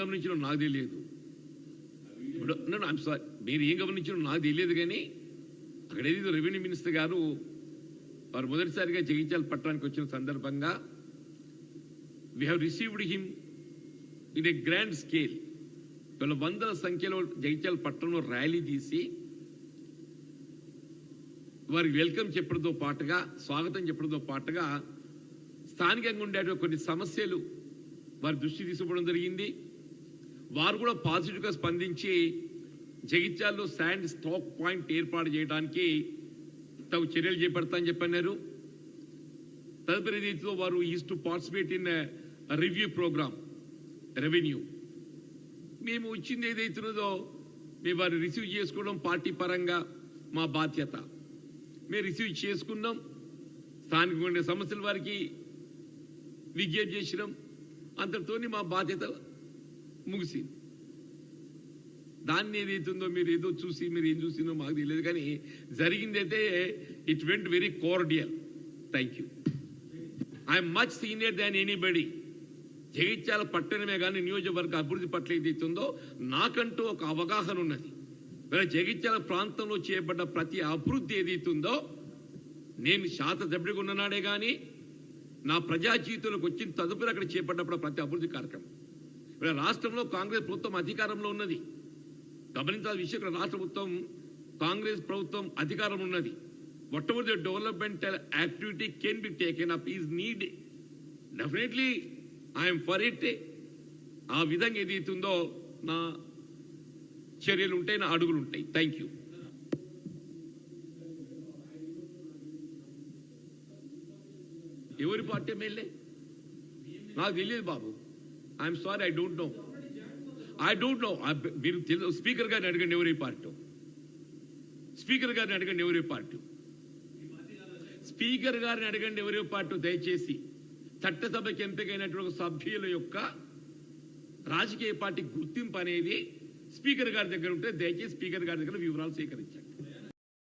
గమనించినో నాకు తెలియదు. ఇప్పుడు ఐమ్ సారీ మీరు ఏం గమనించడం నాకు తెలియదు కానీ అక్కడ ఏదో రెవెన్యూ మినిస్టర్ గారు వారు మొదటిసారిగా జగిత్యాల పట్టణానికి వచ్చిన సందర్భంగా we have received him in a grand scale వీళ్ళ వందల సంఖ్యలో జగిత్యాల పట్టణంలో ర్యాలీ తీసి వారికి వెల్కమ్ చెప్పడంతో పాటుగా స్వాగతం చెప్పడంతో పాటుగా స్థానికంగా ఉండే కొన్ని సమస్యలు వారి దృష్టి తీసుకోవడం జరిగింది. వారు కూడా పాజిటివ్గా స్పందించి జగిత్యాల్లో శాండ్ స్టాక్ పాయింట్ ఏర్పాటు చేయడానికి తగు చర్యలు చేపడతామని చెప్పన్నారు. తదుపరి రీతిలో వారు is to participate in review program revenue మేము ఇచ్చింది ఏదైతున్నదో మేము వారు రిసీవ్ చేసుకోవడం పార్టీ పరంగా మా బాధ్యత. మేము రిసీవ్ చేసుకున్నాం. స్థానికంగా ఉండే సమస్యలు వారికి విజ్ఞప్తి చేసినాం. అంతటితోని మా బాధ్యత ముగిసింది. దాన్ని ఏదైతుందో మీరు ఏదో చూసి మీరు ఏం చూసిందో మాకు తెలియదు కానీ జరిగిందైతే it went very cordial thank you I'm much senior than anybody Jagtial పట్టణమే కానీ నియోజకవర్గ అభివృద్ధి పట్ల ఏదైతుందో నాకంటూ ఒక అవగాహన ఉన్నది. మరి జగిత్యాల ప్రాంతంలో చేయబడ్డ ప్రతి అభివృద్ధి ఏదైతుందో నేను శాత శాసనసభ్యుడిగా ఉన్ననాడే కానీ నా ప్రజా జీవితంలోకి వచ్చిన తదుపరి అక్కడ చేపట్టినప్పుడు ప్రతి అభివృద్ధి కార్యక్రమం. ఇక్కడ రాష్ట్రంలో కాంగ్రెస్ ప్రభుత్వం అధికారంలో ఉన్నది. గమనించాల్సిన విషయం ఇక్కడ రాష్ట్ర ప్రభుత్వం కాంగ్రెస్ ప్రభుత్వం అధికారం ఉన్నది. Whatever the developmental activity can be taken up is need. Definitely I'm for it. ఆ విధంగా ఏదైతుందో నా చర్యలు ఉంటాయి నా అడుగులు ఉంటాయి థ్యాంక్ యూ ఎవరి పార్టీ ఎమ్మెల్యే? నాకు తెలియదు బాబు. I'm sorry I don't know I don't know మీరు స్పీకర్ గారిని అడగండి ఎవరి పార్టీ. స్పీకర్ గారిని అడగండి ఎవరి పార్టీ. స్పీకర్ గారిని అడగండి ఎవరి పార్టీ దయచేసి. చట్టసభకి ఎంపికైనటువంటి సభ్యుల యొక్క రాజకీయ పార్టీ గుర్తింపు అనేది స్పీకర్ గారి దగ్గర ఉంటే దయచేసి స్పీకర్ గారి దగ్గర వివరాలు సేకరించండి.